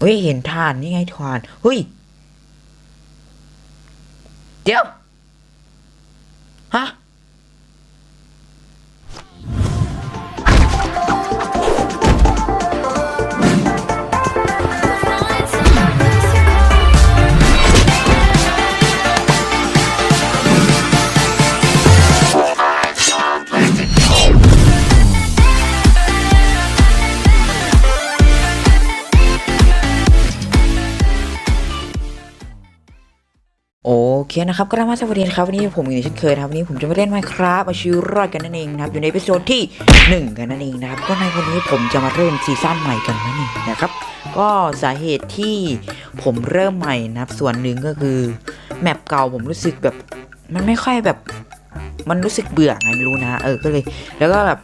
เฮ้ยเห็นทานนี่ไงทานเฮ้ยเดี๋ยวฮะ คนะครับก็ได้มาสวัสดีนะครับวันนี้ผมอย่างเช่นเคยนะครับวันนี้ผมจะมาเล่นไมครับอาชีวรอดกันนั่นเองนะครับอยู่ในเอพิโซดที่หนึ่งกันนั่นเองนะครับก็ในวันนี้ผมจะมาเริ่มซีซั่นใหม่กันนั่นเองนะครับก็สาเหตุที่ผมเริ่มใหม่นะครับส่วนหนึ่งก็คือแมปเก่าผมรู้สึกแบบมันไม่ค่อยแบบมันรู้สึกเบื่อไงไม่รู้นะเออก็เลย แล้วก็แบบ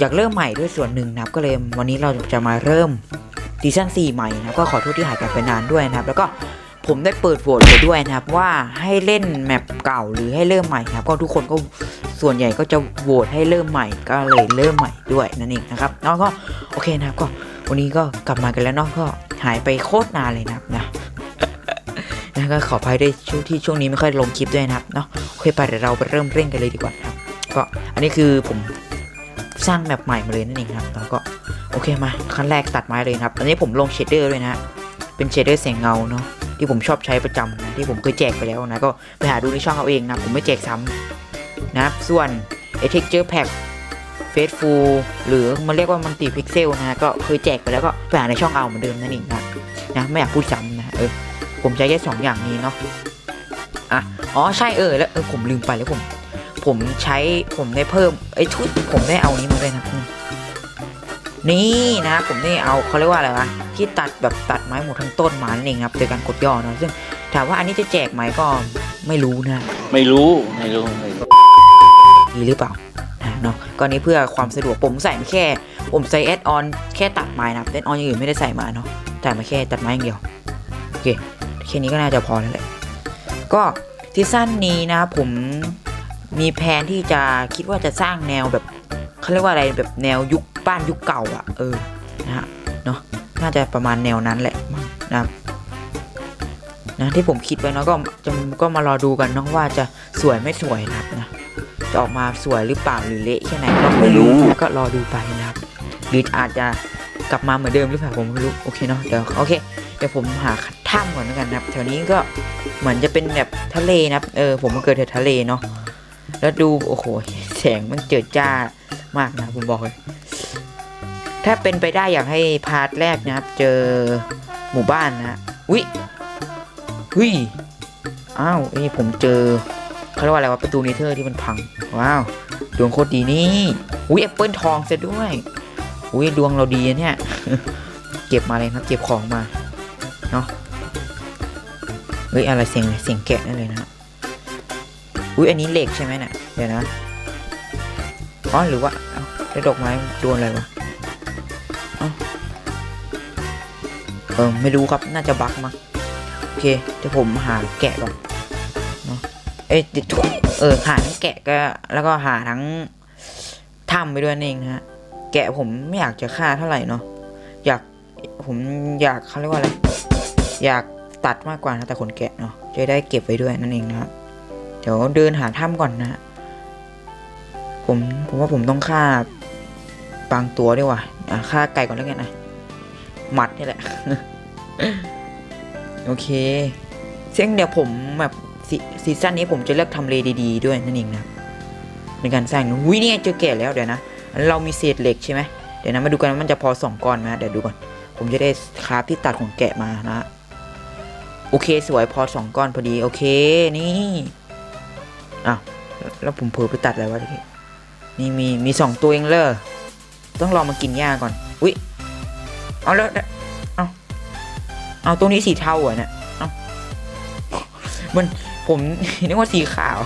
อยากเริ่มใหม่ด้วยส่วนหนึ่งนะครับก็เลยวันนี้เราจะมาเริ่มซีซั่น4ใหม่นะครับก็ขอโทษที่หายกันไปนานด้วยนะครับแล้วก็ ผมได้เปิดโหวตไปด้วยนะครับว่าให้เล่นแมปเก่าหรือให้เริ่มใหม่ครับ ก็ทุกคนก็ส่วนใหญ่ก็จะโหวตให้เริ่มใหม่ก็เลยเริ่มใหม่ด้วยนั่นเองนะครับแล้วก็โอเคนะครับก็วันนี้ก็กลับมากันแล้วเนาะก็หายไปโคตรนานเลยนะครับนะนะก็ขออภัยด้วยช่วงที่ช่วงนี้ไม่ค่อยลงคลิปด้วยนะครับเนาะโอเคไปเดี๋ยวเราไปเริ่มเร่งกันเลยดีกว่านะครับ ก็อันนี้คือผมสร้างแมปใหม่มาเลยนั่นเองครับแล้วก็โอเคมาขั้นแรกตัดไม้เลยครับ อันนี้ผมลงเชดเดอร์ด้วยนะ เป็นเชดเดอร์แสงเงาเนาะ ที่ผมชอบใช้ประจำนะที่ผมเคยแจกไปแล้วนะก็ไปหาดูในช่องเอาเองนะผมไม่แจกซ้ำนะครับส่วน a t e x t u r e Pack Faithful หรือมันเรียกว่ามันติพิกเซลนะก็เคยแจกไปแล้วก็ไปหาในช่องเอาเหมือนเดิมนั่นเองนะนะไม่อยากพูดซ้ำนะเออผมใช้แค่สองอย่างนี้เนาะอะอ๋อใช่เออแล้วเออผมลืมไปแล้วผม ผมใช้ผมได้เพิ่มไอ้ยทุยผมได้เอานี้มาด้วยนะ นี่นะผมได้เอาเขาเรียกว่าอะไรวะที่ตัดแบบตัดไม้หมดทั้งต้นมานั่นเองครับโดยการกดย่อเนอะซึ่งถามว่าอันนี้จะแจกไหมก็ไม่รู้นะไม่รู้ไม่รู้ไม่รู้ดีหรือเปล่านะเนาะก็อันนี้เพื่อความสะดวกผมใส่มาแค่ ผมใส่แอดออนแค่ตัดไม้นะครับแอดออนอย่างอื่นไม่ได้ใส่มาเนาะแต่มาแค่ตัดไม้อย่างเดียวโอเคแค่นี้ก็น่าจะพอแล้วแหละก็ซีซั่นนี้นะผมมีแผนที่จะคิดว่าจะสร้างแนวแบบเขาเรียกว่าอะไรแบบแนวยุค บ้านยุคเก่าอะ่ะ เออ นะฮะ เนาะน่าจะประมาณแนวนั้นแหละมั้งนะครับนะที่ผมคิดไว้เนาะก็จะก็มารอดูกันเนาะว่าจะสวยไม่สวยนะครับนะจะออกมาสวยหรือเปล่าหรือเละแค่ไหนก็ไม่รู้ก็รอดูไปนะครับหรืออาจจะกลับมาเหมือนเดิมหรือเปล่าผมไม่รู้โอเคเนาะเดี๋ยวโอเคเดี๋ยวผมหาถ้ำก่อนแล้วกันนะครับแถวนี้ก็เหมือนจะเป็นแบบทะเลนะครับเออผมมาเกิดแถวทะเลเนาะแล้วดูโอ้โหแสงมันเจิดจ้ามากนะผมบอกเลย ถ้าเป็นไปได้อยากให้พาร์ทแรกนะครับ เจอหมู่บ้านนะวิวิอ้าวนี่ผมเจอเขาเรียกว่าอะไรวะประตูเนเธอร์ที่มันพัง ว้าว ดวงโคตรดีนี่อุ้ยแอปเปิลทองเสร็จด้วยอุ้ยดวงเราดีเนี่ยเก็บมาเลยครับ เก็บของมาเนาะเฮ้ยอะไรเสียงไรเสียงแกะนั่นเลยนะอุ้ยอันนี้เหล็กใช่ไหมเนี่ยเดี๋ยวนะอ๋อหรือว่าเอ้าแล้วดอกไม้โดนอะไรวะ เออไม่รู้ครับน่าจะบั๊กมั้งโอเคเดี๋ยวผมหาแกะก่อนเอ้ยเดี๋ยวทุกเออหาทั้งแกะก็แล้วก็หาทั้งถ้ำไปด้วยนั่นเองฮะแกะผมไม่อยากจะฆ่าเท่าไหร่เนาะอยากผมอยากเขาเรียกว่าอะไรอยากตัดมากกว่านะแต่ขนแกะเนาะจะได้เก็บไว้ด้วยนั่นเองนะครับเดี๋ยวเดินหาถ้ำก่อนนะฮะผมผมว่าผมต้องฆ่าบางตัวด้วยว่ะฆ่าไก่ก่อนแล้วกันนะ หมัดนี่แหละ โอเค ซึ่งเดี๋ยวผมแบบซีซั่นนี้ผมจะเลือกทำเลดีๆด้วยนั่นเองนะในการสร้างนะวิเนี่ยเจอแก่แล้วเดี๋ยวนะเรามีเศษเหล็กใช่ไหมเดี๋ยวนะมาดูกันว่ามันจะพอสองก้อนไหมเดี๋ยวดูก่อน ผมจะได้คราฟที่ตัดของแกะมานะโอเคสวยพอสองก้อนพอดี โอเคนี่อ้าวแล้วผมเผลอไปตัดอะไรวะนี่มีมีสองตัวเองเลยต้องรอมากินหญ้าก่อน อุ้ย เอาแล้วเอาเอาตรงนี้สีเทาเหรอเนี่ยเอามันผมนึกว่าสีขาว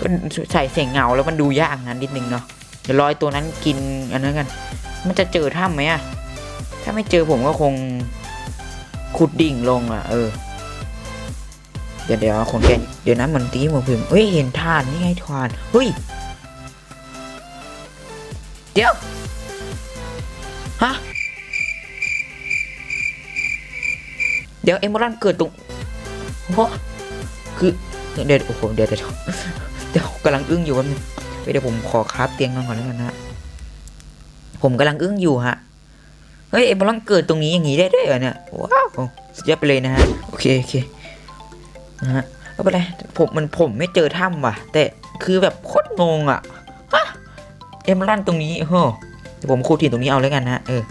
ก็ใส่เสียงเงาแล้วมันดูยากนั้นนิดนึงเนาะเดี๋ยวรอยตัวนั้นกินอันนั้นกัน มันจะเจอถ้ำไหมอะถ้าไม่เจอผมก็คงขุดดิ่งลงอะเออ เดี๋ยวเดี๋ยวคนแกนเดี๋ยวนั้นมันตีหัวพิมเฮ้ยเห็นทานนี่ไงทานเฮ้ยเดี๋ยวฮะ เดี๋ยวเอมอรันเกิดตรงเพราะคือเดี๋ยวโอ้โหเดี๋ยวเดี๋ยวเดี๋ยวกำลังอึ้งอยู่แป๊บนึงเดี๋ยวผมขอคราฟเตียงนอนก่อนแล้วกันนะฮะผมกำลังอึ้งอยู่ฮะเฮ้ยเอมอรันเกิดตรงนี้อย่างนี้ได้ด้วยเหรอเนี่ยว้าวสุดยอดไปเลยนะฮะโอเคโอเคนะฮะไม่เป็นไรผมมันผมไม่เจอถ้ำว่ะ แต่คือแบบโคตรงงอะเอมอรันตรงนี้โอ้โหเดี๋ยวผมคูดถิ่นตรงนี้เอาแล้วกันนะเออ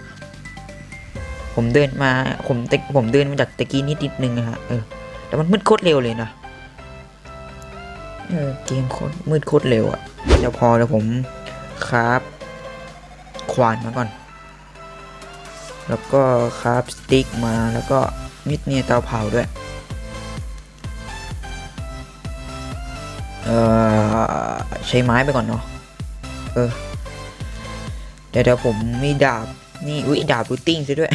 ผมเดินมาผมตะผมเดินมาจากตะกี้นิดนิดนึงอะฮะเออแต่มันมืดโคตรเร็วเลยนะเออเกมโคตรมืดโคตรเร็วอะเดี๋ยวพอเดี๋ยวผมครับควานมาก่อน แล้วก็ครับสติ๊กมาแล้วก็มิดเนียเตาเผาด้วยเออใช้ไม้ไปก่อนเนาะเออเดี๋ยวเดี๋ยวผมมีดาบ นี่อุ้ยดาบรูติ้งซะด้วย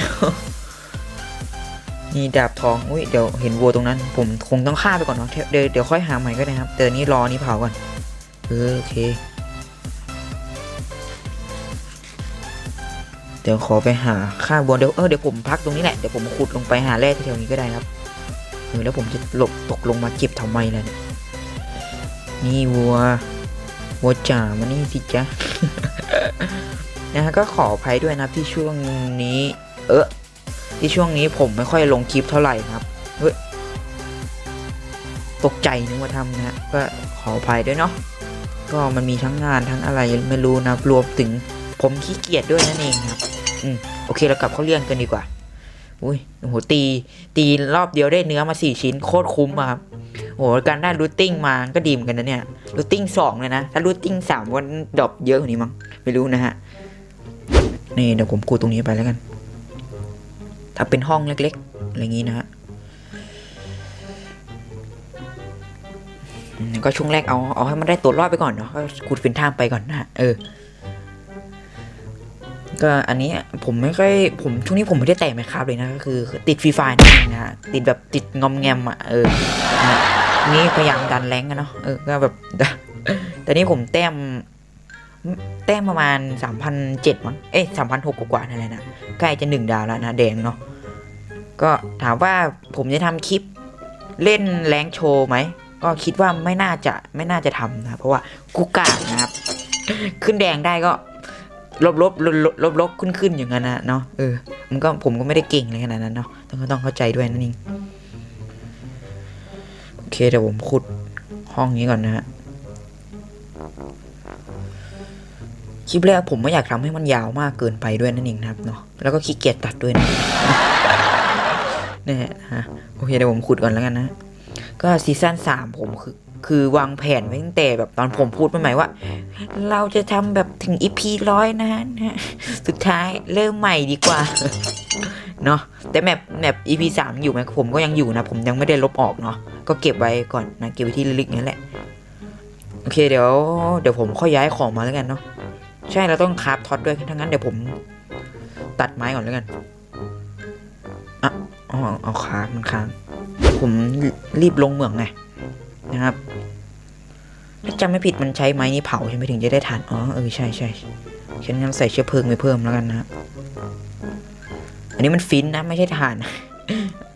นี่ดาบทองอุ้ยเดี๋ยวเห็นวัวตรงนั้น ผมคงต้องฆ่าไปก่อนเนาะเดี๋ยวเดี๋ยวค่อยหาใหม่ก็ได้ครับแต่นนี้รอนี้เผาก่อนเออโอเค เดี๋ยวขอไปหาฆ่าวัวเดี๋ยวเออเดี๋ยวผมพักตรงนี้แหละเดี๋ยวผมขุดลงไปหาแร่แถวๆนี้ก็ได้ครับเออแล้วผมจะหลบตกลงมาเก็บทำไมล่ะเนี่ยนี่วัววัวจ๋ามานี่สิจ๊ะ นะฮะก็ขออภัยด้วยนะที่ช่วงนี้ เออที่ช่วงนี้ผมไม่ค่อยลงคลิปเท่าไหร่นะครับเฮ้ยตกใจนึกว่าทำนะฮะก็ขออภัยด้วยเนาะก็มันมีทั้งงานทั้งอะไรไม่รู้นะรวมถึงผมขี้เกียจด้วยนั่นเองครับอืมโอเคเรากลับเข้าเรื่องกันดีกว่าอุ้ยโอ้โหตี ตีรอบเดียวได้เนื้อมาสี่ชิ้นโคตรคุ้มอะครับโอ้โหการได้รูทติ้งมาก็ดีเหมือนกันนะเนี่ยรูทติ้งสองเลยนะ ถ้ารูทติ้งสามวันดรอปเยอะกว่านี้มั้งไม่รู้นะฮะ นี่เดี๋ยวผมกูตรงนี้ไปแล้วกัน ถ้าเป็นห้องเล็กๆ อะไรอย่างนี้นะฮะก็ช่วงแรกเอาเอาให้มันได้ตัวรอดไปก่อนเนาะก็คูดฟินท่ามไปก่อนนะฮะเออ ก็อันนี้ผมไม่ค่อยผมช่วงนี้ผมไม่ได้แตะไหมครับเลยนะก็คือ ติดฟรีไฟนั่นเองนะฮะติดแบบติดงอมแงมอะเออนี่พยายามดันแรงกันเนาะเออก็แบบ แต่นี้ผมแต้ม แต้มประมาณสามพันเจ็ดมั้งเอ๊ะสามพันหกว่าๆนั่นแหละนะใกล้จะหนึ่งดาวแล้วนะแดงเนาะก็ถามว่าผมจะทำคลิปเล่นแรงโชว์ไหม ก็คิดว่าไม่น่าจะไม่น่าจะทำนะ เพราะว่ากูกาดนะครับ ขึ้นแดงได้ก็ลบลบลบลบลบลบขึ้นขึ้นอย่างนั้นนะเนาะเออมันก็ผมก็ไม่ได้เก่งอะไรขนาดนั้นเนาะต้องก็ต้องเข้าใจด้วยนั่นเองโอเคเดี๋ยวผมขุดห้องนี้ก่อนนะฮะ คลิปแรกผมไม่อยากทำให้มันยาวมากเกินไปด้วยนั่นเองนะครับเนาะแล้วก็ขี้เกียจตัดด้วยนะเนี่ยฮะโอเคเดี๋ยวผมขุดก่อนแล้วกันนะ ก็ซีซั่นสามผมคือคือวางแผนไว้ตั้งแต่แบบตอนผมพูดใหมว่า เราจะทำแบบถึงอีพีร้อยนะฮะสุดท้ายเริ่มใหม่ดีกว่าเนาะแต่แมปแมปอีพีสามอยู่ไหมผมก็ยังอยู่นะ ผมยังไม่ได้ลบออกเนาะก็เก็บไว้ก่อนนะเก็บไว้ที่ลึกๆนั่นแหละ เคเดี๋ยวเดี๋ยวผมค่อยย้ายของมาแล้วกันเนาะใช่เราต้องคราฟท็อตด้วยถ้างั้นเดี๋ยวผมตัดไม้ก่อนแล้วกันอะอ๋อเอาค้างมันค้างผมรีบลงเหมืองไงนะครับถ้าจำไม่ผิดมันใช้ไม้นี้เผาใช่ไหมถึงจะได้ถ่านอ๋อเออใช่ใช่ฉันงั้นใส่เชื้อเพลิงไปเพิ่มแล้วกันนะอันนี้มันฟินนะไม่ใช่ถ่าน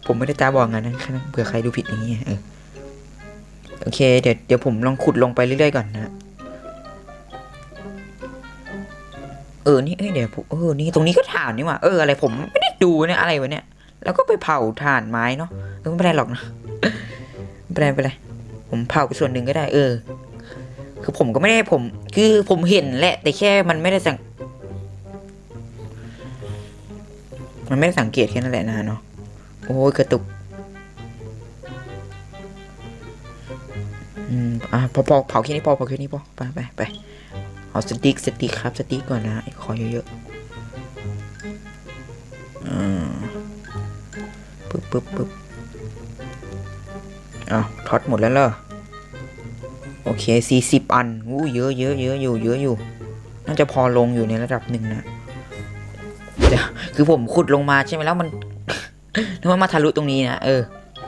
ผมไม่ได้ตาบอกงั้นนะเผื่อใครดูผิดอย่างเงี้ยเออ โอเค เดี๋ยวเดี๋ยวผมลองขุดลงไปเรื่อยๆก่อนนะเออ นี่ เอ้ย เดี๋ยวเออ นี่ ตรงนี้ก็ถ่านนี่ว่าเออ อะไร ผมไม่ได้ดูเนี่ย อะไรวะเนี่ย แล้วก็ไปเผาถ่านไม้เนาะเออไม่เป็นไรหรอกนะไม่เป็นไรไม่เป็นไร ผมเผาไปส่วนหนึ่งก็ได้ เออ คือผมก็ไม่ได้ผม คือผมเห็นแหละ แต่แค่มันไม่ได้สัง มันไม่ได้สังเกตแค่นั้นแหละนะเนาะ โอ้ยกระตุก อะพอพอเผาแค่นี้พอเผาแค่นี้พอไปไปไปเอาสติ๊กสติ๊กครับสติ๊กก่อนนะไอ้ขอเยอะๆอ่าปึ๊บปึ๊บปึ๊บอ้าวท็อตหมดแล้วเหรอโอเคสี่สิบอันอู้เยอะเยอะเยอะอยู่เยอะอยู่ น่าจะพอลงอยู่ในระดับหนึ่งนะเดี๋ยวคือผมขุดลงมาใช่ไหมแล้วมันนึกว่ามาทะลุตรงนี้นะเออ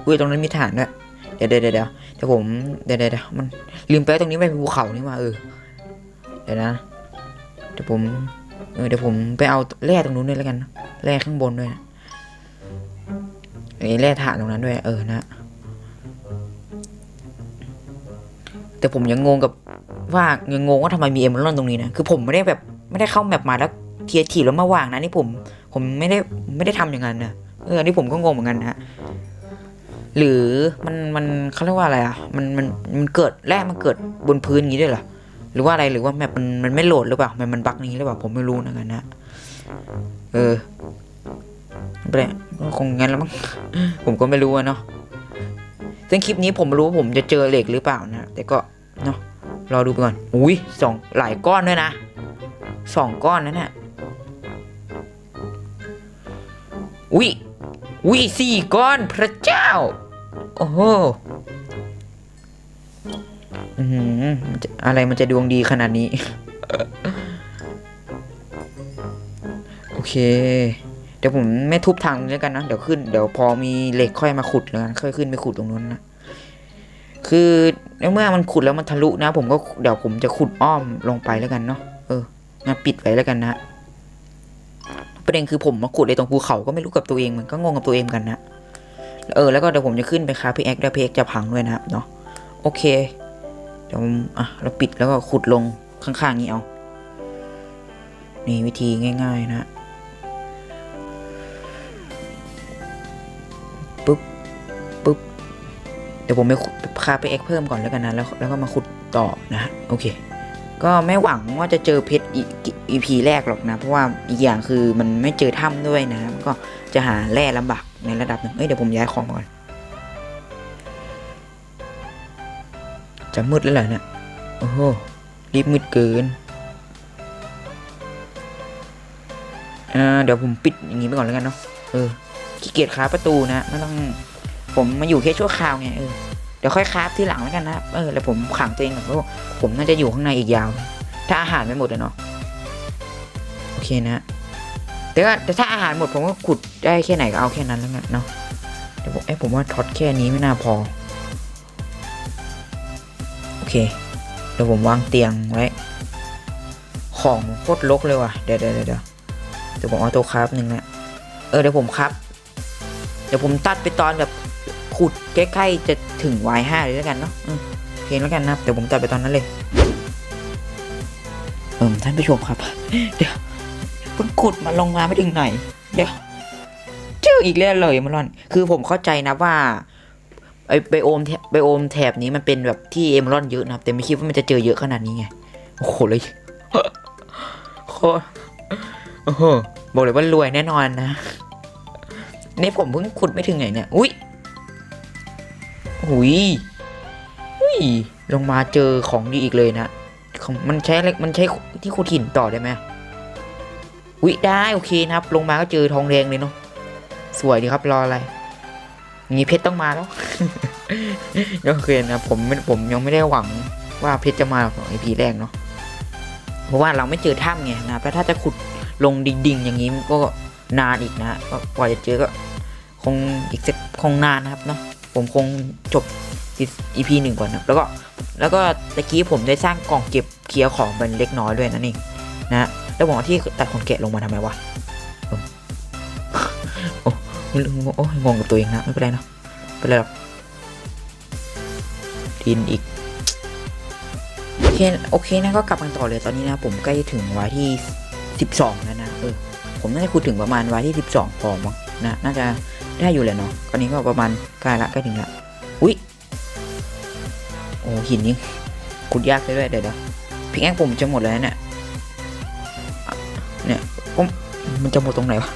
อุ้ยตรงนั้นมีฐานด้วยเดี๋ยวเดี๋ยวเดี๋ยว เดี๋ยวแต่ผมเดี๋ยวเดี๋ยวเดี๋ยวมันลืมไปตรงนี้ไม่เป็นภูเขานี่หว่าเออเดี๋ยวนะเดี๋ยวผมเออเดี๋ยวผมไปเอาแร่ตรงนู้นด้วยแล้วกันแร่ข้างบนด้วยนะเอนี่แร่ถ่านตรงนั้นด้วย เออนะ แต่ผมยังงงกับว่ายังงงว่าทำไมมีเอมเมอรัลตรงนี้นะคือผมไม่ได้แบบไม่ได้เข้าแมปมาแล้วเทียทีแล้วมาวางนะนี่ผม ผมไม่ได้ไม่ได้ทำอย่างนั้นนะเออนี่ผมก็งงเหมือนกันนะ หรือมันมันเขาเรียกว่าอะไรอะมันมันมันเกิดแร่มันเกิดบนพื้นอย่างนี้ด้วยเหรอหรือว่าอะไรหรือว่าแมปมันมันไม่โหลดหรือเปล่ามันมันบั๊กนี้หรือเปล่าผมไม่รู้นะกันนะเออไม่เป็นไรก็คงงั้นแล้วมั้งผมก็ไม่รู้อะเนาะซึ่งคลิปนี้ผมไม่รู้ว่าผมจะเจอเหล็กหรือเปล่านะแต่ก็เนาะรอดูไปก่อนอุ้ยสองหลายก้อนด้วยนะสองก้อนนะเนี่ยอุ้ยอุ้ยสี่ก้อนพระเจ้า โอ้โหอือหือมันจะอะไรมันจะดวงดีขนาดนี้ โอเค เดี๋ยวผมไม่ทุบทางนี้แล้วกันนะ เดี๋ยวขึ้น เดี๋ยวพอมีเหล็กค่อยมาขุดแล้วกันค่อยขึ้นไปขุดตรงนู้นนะ คือเมื่อมันขุดแล้วมันทะลุนะ ผมก็เดี๋ยวผมจะขุดอ้อมลงไปแล้วกันเนาะ เอองั้นปิดไว้แล้วกันนะ ประเด็นคือผมมาขุดในตรงภูเขาก็ไม่รู้กับตัวเองมันก็งงกับตัวเองกันนะ เออแล้วก็เดี๋ยวผมจะขึ้นไปคาพี่แอ็กแล้วพี่แอ็กจะพังด้วยนะครับเนาะโอเคเดี๋ยวผมอะเราปิดแล้วก็ขุดลงข้างๆนี้เอา นี่วิธีง่าย ๆ นะปุ๊บปุ๊บเดี๋ยวผมไปคาไปเอ็กเพิ่มก่อนแล้วกันนะแล้วแล้วก็มาขุดต่อนะโอเค ก็ไม่หวังว่าจะเจอเพชรอีพีแรกหรอกนะ เพราะว่าอีกอย่างคือมันไม่เจอถ้ำด้วยนะมันก็จะหาแร่ลำบากในระดับหนึ่งเอ้ยเดี๋ยวผมย้ายของมก่อน จะมืดแล้วเหรอเนี่ยโอ้โหรีบมืดเกินอ่าเดี๋ยวผมปิดอย่างงี้ไปก่อนแล้วกันเนาะเออขี้เกียจคราประตูนะไม่ต้องผมมาอยู่แค่ชั่วคราวไงเออ ดี๋ยวค่อยคราฟที่หลังแล้วกันนะเออแล้วผมขังตัวเองก่อนเพราะว่าผมน่าจะอยู่ข้างในอีกยาว ถ้าอาหารไม่หมดเนาะโอเคนะแต่ว่าแต่ถ้าอาหารหมดผมก็ขุดได้แค่ไหนก็เอาแค่นั้นแล้วกันเนาะเดี๋ยวผมเอ้ผมว่าท็อตแค่นี้ไม่น่าพอโอเคเดี๋ยวผมวางเตียงไว้ ของโคตรลกเลยว่ะเดี๋ยวเดี๋ยวเดี๋ยวเดี๋ยวเดี๋ยวผมเอาตัวคราฟหนึ่งนะเออเดี๋ยวผมครับ เดี๋ยวผมตัดไปตอนแบบ ขุดใกล้ๆจะถึง Y5 เลยแล้วกันเนาะอืมโอเคแล้วกันนะครับเดี๋ยวผมตัดไปตอนนั้นเลยเออท่านผู้ชมครับ เดี๋ยวเพิ่งขุดมาลงมาไม่ถึงไหน เดี๋ยวเจออีกแล้วเลยมารอน คือผมเข้าใจนะว่าไอไบโอมแถบไบโอมแถบนี้มันเป็นแบบที่เอมรอนเยอะนะครับแต่ไม่คิดว่ามันจะเจอเยอะขนาดนี้ไงโอ้โหเลยโคโอ้โหบอกเลยว่ารวยแน่นอนนะนี่ผมเพิ่งขุดไม่ถึงไหนเนี่ย อุ้ย อุ้ยอุ้ยลงมาเจอของดีอีกเลยนะของมันใช้อะไรมันใช้ที่ขุดหินต่อได้ไหมอุ้ยได้โอเคนะครับ ลงมาก็เจอทองแดงเลยเนาะสวยดีครับรออะไรงี้เพชรต้องมาแล้วโอเคนะผมผมยังไม่ได้หวังว่าเพชรจะมาหรอกไอพีแรกเนาะเพราะว่าเราไม่เจอถ้ำไงนะแล้วถ้าจะขุดลงดิ่งๆอย่างนี้ก็นานอีกนะก็กว่าจะเจอก็คงอีกสักคงนานนะครับเนาะ ผมคงจบ EP หนึ่งก่อนนะแล้วก็แล้วก็ตะกี้ผมได้สร้างกล่องเก็บเคลียร์ของเป็นเล็กน้อยด้วยนั่นเองนะแล้วผมเอาที่ตัดขนแกะลงมาทำไมวะโอ้ไม่รู้โอ้ยงงกับตัวเองนะไม่เป็นไรเนาะเป็นไรหรอกดินอีกโอเคโอเคนะก็กลับกันต่อเลยตอนนี้นะ ผมใกล้ถึงวันที่สิบสองแล้วนะเออผมน่าจะคุยถึงประมาณวันที่สิบสองพอมั้งนะน่าจะ ได้อยู่แหละเนาะตอนนี้ก็ประมาณใกล้ละใกล้ถึงละอุ้ยโอ้หินนี่ขุดยากเลยด้วยเดี๋ยวเดี๋ยวพิกแอคผมจะหมดแล้วเนี่ยเนี่ยก็มันจะหมดตรงไหนวะ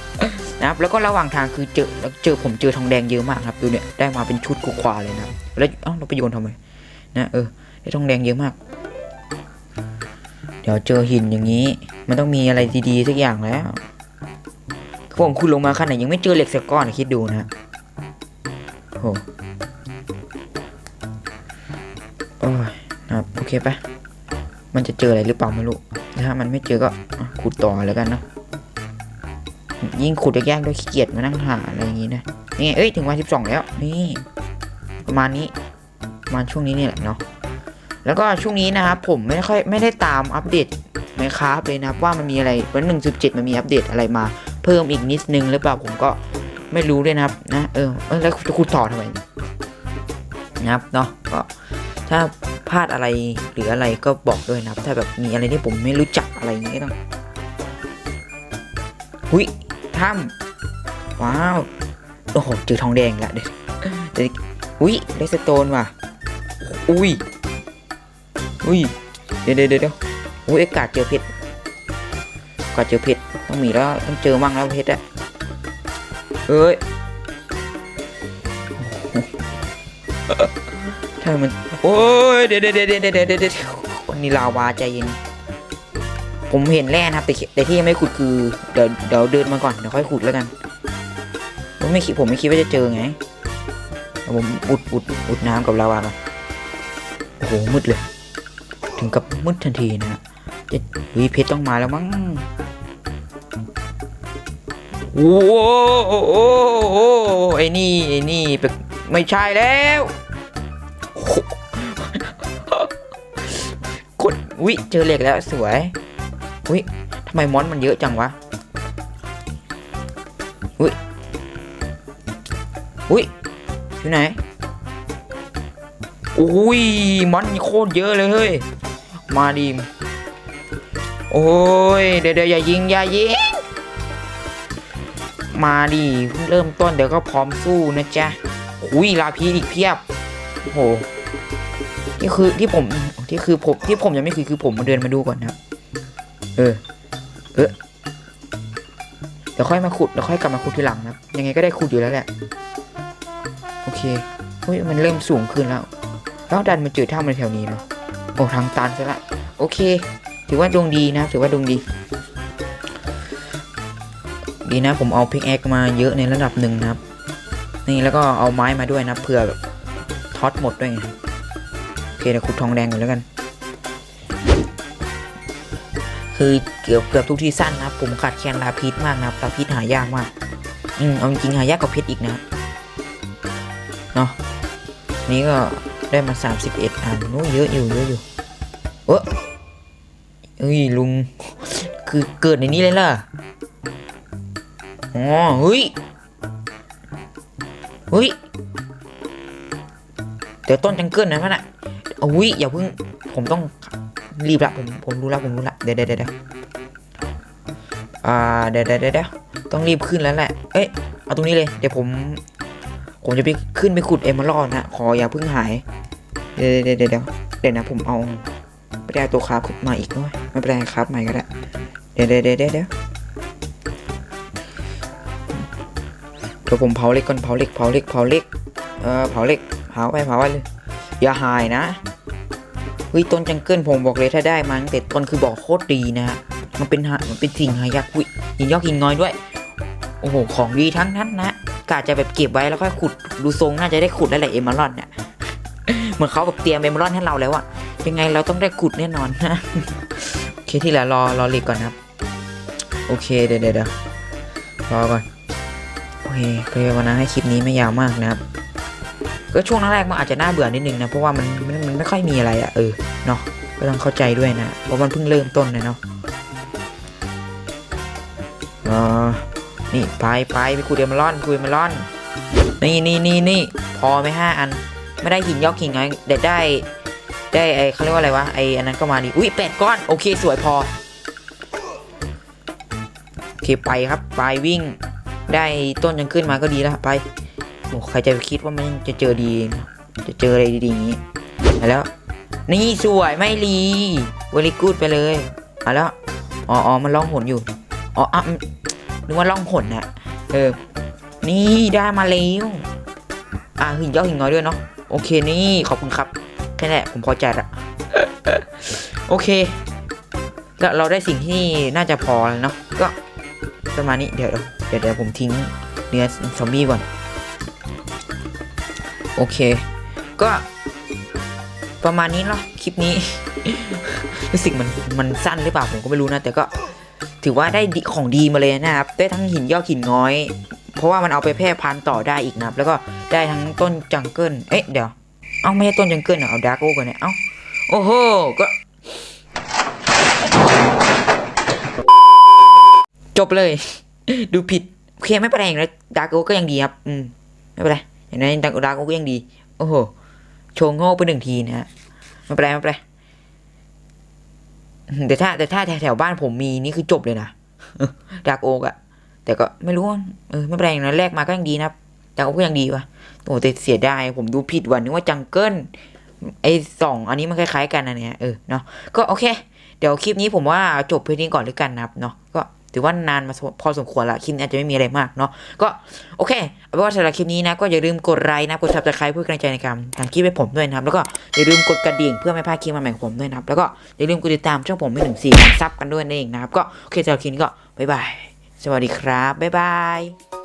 นะครับแล้วก็ระหว่างทางคือเจอแล้วเจอผมเจอทองแดงเยอะมากครับดูเนี่ยได้มาเป็นชุดกุควาเลยนะแล้วเอ้าเราไปโยนทำไมนะเออได้ทองแดงเยอะมาก เดี๋ยวเจอหินอย่างนี้ มันต้องมีอะไรดีๆสักอย่างแล้ว ผมคุณลงมาขนาดยังไม่เจอเหล็กสักก้อนคิดดูนะโอโหโอ้ยครับโอเคปะมันจะเจออะไรหรือเปล่าไม่รู้ถ้ามันไม่เจอก็ขุดต่อแล้วกันเนาะยิ่งขุดยากๆด้วยขี้เกียจมานั่งหาอะไรอย่างงี้นะนี่ไงเอ้ยถึงวันสิบสองแล้วนี่ประมาณนี้ประมาณช่วงนี้เนี่ยแหละเนาะแล้วก็ช่วงนี้นะครับผมไม่ค่อยไม่ได้ตามอัปเดตไมคราฟเลยนะว่ามันมีอะไรวันหนึ่งสิบเจ็ดมันมีอัปเดตอะไรมา เพิ่มอีกนิดนึงหรือเปล่าผมก็ไม่รู้ด้วยนะครับนะเออแล้วจะขุดต่อทำไมนะครับเนาะก็ถ้าพลาดอะไรหรืออะไรก็บอกด้วยนะครับ ถ้าแบบมีอะไรที่ผมไม่รู้จักอะไรอย่างเงี้ยต้องหุยถ้ำว้าวโอ้โหเจอทองแดงละเดี๋ยวเดี๋ยวอุ้ยไดสโตนว่ะอุ้ยอุ้ยเดี๋ยวเดี๋ยวเดี๋ยวอุ้ยอากาศเจอเพชร อากาเจอเพชรต้องมีแล้วต้องเจอมั่งแล้วเพชรอะเอ้ยทำไมมันโอ้ยเดี๋ยวเดี๋ยวเดี๋ยวเดี๋ยวเดี๋ยวเดี๋ยวเดี๋ยวคนนี้ลาวาใจเย็น ผมเห็นแร่นะครับแต่แต่ที่ยังไม่ขุดคือเดี๋ยวเดี๋ยวเดินมาก่อนเดี๋ยวค่อยขุดแล้วกันผมไม่คิดผมไม่คิดว่าจะเจอไงผมอุดอุดอุดน้ำกับลาวาก่อนโอ้โหมืดเลย ถึงกับมืดทันทีนะ ฮะจะวีเพชรต้องมาแล้วมั้งโอ้โหโอ้โหโอ้โหไอ้นี่ไอ้นี่เป็นไม่ใช่แล้วโอ้โหกดวิเจอเหล็กแล้วสวยวิทำไมมอนมันเยอะจังวะวิวิอยู่ไหนอุ้ยมอนโคตรเยอะเลยเฮ้ยมาดีม โอ้ย เดี๋ยวเดี๋ยวอย่ายิงอย่ายิง มาดิเพิ่งเริ่มต้นเดี๋ยวก็พร้อมสู้นะจ๊ะอุ้ยลาพีอีกเพียบ โอ้โห นี่คือที่ผมที่คือผมที่ผมยังไม่คือคือผมมาเดินมาดูก่อนนะเออ เออเดี๋ยวค่อยมาขุดเดี๋ยวค่อยกลับมาขุดทีหลังนะยังไงก็ได้ขุดอยู่แล้วแหละ โอเคเฮ้ยมันเริ่มสูงขึ้นแล้ว แล้วดันมาเจอถ้ำในแถวนี้เนาะโอ้ทางตันซะละ โอเค ถือว่าดวงดีนะถือว่าดวงดี ดีนะผมเอาพิกแอคมาเยอะในระดับหนึ่งนะครับ นี่แล้วก็เอาไม้มาด้วยนะเผื่อแบบท็อตหมดด้วยไงโอเคเดี๋ยวขุดทองแดงก่อนแล้วกัน คือเกือบเกือบทุกที่สั้นนะผมขาดแคลนลาพิษมากนะลาพิษหายากมาก อืมเอาจริงหายากกว่าเพชรอีกนะเนาะนี่ก็ได้มา 31 อันนู้เยอะอยู่เยอะอยู่เออ เอ้ยลุง คือเกิดในนี้เลยล่ะ อ๋อเฮ้ย เฮ้ย เดี๋ยวต้นจังเกิลนะมันอะเอาวิอย่าเพิ่ง ผมต้องรีบละผมผมรู้ละผมรู้ละเดี๋ยวเดี๋ยวเดี๋ยวอ่าเดี๋ยวเดี๋ยวเดี๋ยวต้องรีบขึ้นแล้วแหละ เอ้ยเอาตรงนี้เลยเดี๋ยวผม ผมจะไปขึ้นไปขุดเอมเมอรัลด์นะขออย่าเพิ่งหาย เดี๋ยวเดี๋ยวเดี๋ยวเดี๋ยวนะผมเอา ไปได้ตัวคราฟมาอีกด้วยไม่เป็นไรครับใหม่ก็ได้ เดี๋ยวเดี๋ยวเดี๋ยวเดี๋ยวเดี๋ยวผมเผาเล็กก่อนเผาเล็กเผาเล็กเผาเล็กเออเผาเล็กเผาไปเผาไปเลยอย่าหายนะเฮ้ยต้นจังเกิลผมบอกเลยถ้าได้มาตั้งแต่ต้นคือบอกโคตรดีนะฮะมันเป็นหามันเป็นสิ่งหายากวิหินยอกหินงอยด้วย โอ้โหของดีทั้งนั้นนะกะจะแบบเก็บไว้แล้วค่อยขุดดูทรงน่าจะได้ขุดได้แหละเอมเมอรัลเนี่ยเหมือนเขาแบบเตรียมเอมเมอรัลให้เราแล้วอะ ยังไงเราต้องได้ขุดแน่นอนนะโอเคที่เหลือรอรอเล็กก่อนครับ โอเคเดี๋ยวเดี๋ยวรอก่อนโอเคไปวันนั้นให้คลิปนี้ไม่ยาวมากนะครับก็ช่วงแรกมันอาจจะน่าเบื่อนิดนึงนะเพราะว่ามันมันมันไม่ค่อยมีอะไรอะ่ะเออเนาะก็ต้องเข้าใจด้วยนะเพราะมันเพิ่งเริ่มต้นนะเนาะอ่านี่ไปไปไปคุยเดมารอนคุยมาลอนนี่นี่นี่นี่พอไหมห้าอัน ไม่ได้หินยอกหินน้อยเด็ดได้ ได้ไอเขาเรียกว่าอะไรวะไออันนั้นก็มาดิอุ้ยแปดก้อนโอเคสวยพอโอเคไปครับไปวิ่ง ได้ต้นยังขึ้นมาก็ดีแล้วไปโอ้ใครจะคิดว่ามันจะเจอดี จะเจออะไรดีๆอย่างนี้มาแล้ว นี่สวยไม่รีเวลิกูดไปเลยมาแล้วอ๋ออ๋อมันล่องหนอยู่อ๋ออะอืมนึกว่าล่องหนนะเออ นี่ได้มาแล้วอะหินยอดหินน้อยด้วยเนาะโอเคนี่ขอบคุณครับ แค่นั้นแหละผมพอใจละโอเค ก็เราได้สิ่งที่น่าจะพอแล้วเนาะก็ประมาณนี้เดี๋ยวเดี๋ยวเดี๋ยวผมทิ้งเนื้อซอมบี้ก่อน โอเค ก็ประมาณนี้เนาะคลิปนี้รู้สึกมันมันสั้นหรือเปล่าผมก็ไม่รู้นะ แต่ก็ถือว่าได้ดีของดีมาเลยนะครับ ได้ทั้งหินยอดหินง้อย เพราะว่ามันเอาไปแพร่พันธุ์ต่อได้อีกนะครับ แล้วก็ได้ทั้งต้นจังเกิลเอ๊ะเดี๋ยว เอาไม่ใช่ต้นจังเกิลเหรอเอาดาร์กโอ้ก่อนเนี่ยเอ้าโอ้โหก็ จบเลย ดูผิดโอเคไม่เป็นไรอย่างไรดาร์กโอก็ยังดีครับ อืม ไม่เป็นไรอย่างนั้นดาร์กโอก็ยังดี โอ้โห โชว์โง่ไปหนึ่งทีนะฮะไม่เป็นไรไม่เป็นไรแต่ถ้าแต่ถ้าแถวบ้านผมมีนี่คือจบเลยนะดาร์กโอกอะแต่ก็ไม่รู้ว่าเออ ไม่เป็นไรอย่างนั้นแรกมาก็ยังดีนะครับ ดาร์กโอก็ยังดีวะโอ้แต่เสียดายผมดูผิดวันนึกว่าจังเกิลไอ้สองอันนี้มันคล้ายๆกันนะเนี่ยเออเนาะก็โอเค เดี๋ยวคลิปนี้ผมว่าจบเพียงนี้ก่อนเลยกันนะครับเนาะก็ถือว่านานมาพอสมควรละคลิปนี้อาจจะไม่มีอะไรมากเนาะก็โอเคเอาเป็นว่าสำหรับคลิปนี้นะ ก็อย่าลืมกดไลค์นะกด subscribe เพื่อกำลังใจในการทำคลิปให้ผมด้วยนะครับ แล้วก็อย่าลืมกดกระดิ่งเพื่อไม่พลาดคลิปใหม่ของผมด้วยนะครับ แล้วก็อย่าลืมกดติดตามช่องผมไม่ถึง4ซับกันด้วยนั่นเองนะครับก็โอเคสำหรับคลิปนี้ก็บ๊ายบายสวัสดีครับบ๊ายบาย